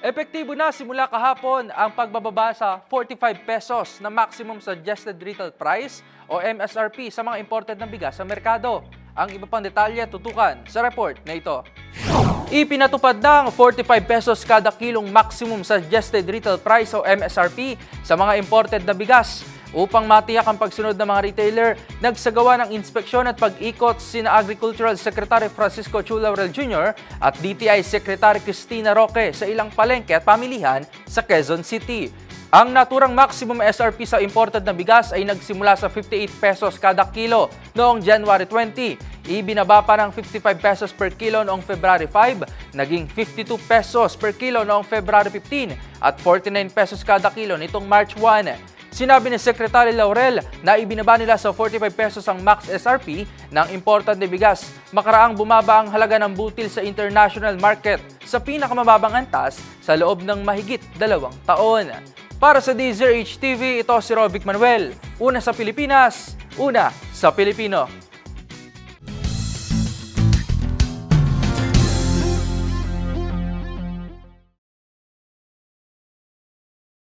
Epektibo na simula kahapon ang pagbababa sa 45 pesos na maximum suggested retail price o MSRP sa mga imported na bigas sa merkado. Ang iba pang detalye tutukan sa report na ito. Ipinatupad ng 45 pesos kada kilong maximum suggested retail price o MSRP sa mga imported na bigas. Upang matiyak ang pagsunod ng mga retailer, nagsagawa ng inspeksyon at pag-ikot sina Agricultural Secretary Francisco Chu Laurel Jr. at DTI Secretary Cristina Roque sa ilang palengke at pamilihan sa Quezon City. Ang naturang maximum SRP sa imported na bigas ay nagsimula sa 58 pesos kada kilo noong January 20. Ibinaba pa ng 55 pesos per kilo noong February 5, naging 52 pesos per kilo noong February 15 at 49 pesos kada kilo nitong March 1. Sinabi ni Secretary Laurel na ibinaba nila sa 45 pesos ang max SRP ng imported na bigas. Makaraang bumaba ang halaga ng butil sa international market sa pinakamababang antas sa loob ng mahigit dalawang taon. Para sa DZRH TV, ito si Rovic Manuel. Una sa Pilipinas, una sa Pilipino.